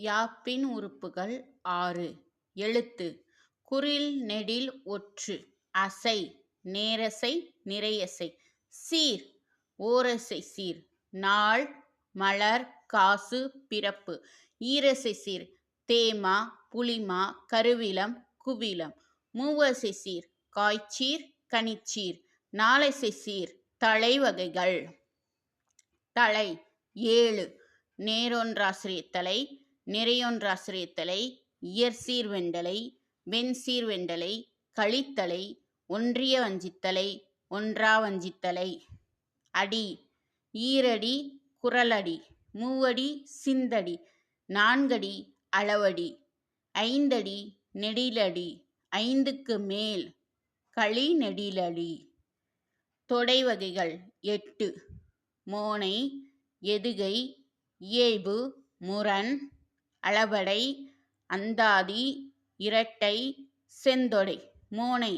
யாப்பின் உறுப்புகள் ஆறு. எழுத்து. குறில் நெடில் ஒற்று. அசை. நேரசை நிறையசை. சீர். ஓரசை சீர். நாள். மலர். காசு. பிறப்பு. ஈரசை சீர். தேமா. புளிமா. கருவிலம். குவிலம். மூவசை சீர். காய்ச்சீர். கனிச்சீர். நாலசை சீர். தலை வகைகள். தலை ஏழு. நேரொன்றாசிரியத்தலை நிறையொன்றாசிரியத்தலை இயற்சீர் வெண்டலை வெண்டலை கழித்தலை ஒன்றிய வஞ்சித்தலை ஒன்றா வஞ்சித்தலை. அடி ஈரடி குரலடி மூவடி சிந்தடி நான்கடி அளவடி ஐந்தடி நெடிலடி ஐந்துக்கு மேல் களி நெடிலடி. தொடை வகைகள் எட்டு மோனை எதுகை இயைபு முரண் அளபடை அந்தாதி இரட்டை செந்தொடை மோனை.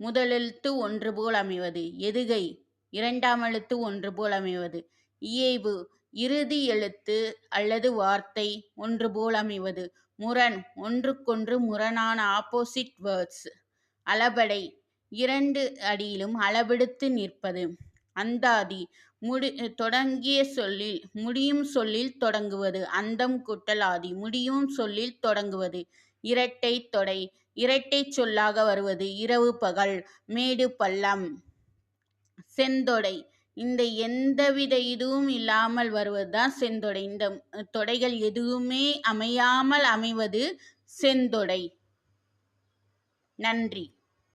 முதலெழுத்து ஒன்று போல் அமைவது. எதுகை? இரண்டாம் எழுத்து ஒன்று போல் அமைவது. இயைபு? இறுதி எழுத்து அல்லது வார்த்தை ஒன்று போல் அமைவது. முரண்? ஒன்றுக்கொன்று முரணான ஆப்போசிட் வேர்ட்ஸ் அளபடை? இரண்டு அடியிலும் அளவெடுத்து நிற்பது. அந்தாதி. முடி தொடங்கிய சொல்லில் முடியும் சொல்லில் தொடங்குவது. அந்தம் கூட்டல் ஆதி. முடியும் சொல்லில் தொடங்குவது. இரட்டை தொடை. இரட்டை சொல்லாக வருவது. இரவு பகல். மேடு பள்ளம். செந்தொடை. இந்த எந்தவித இதுவும் இல்லாமல் வருவதுதான் செந்தொடை. இந்த தொடைகள் எதுவுமே அமையாமல் அமைவது செந்தொடை. நன்றி.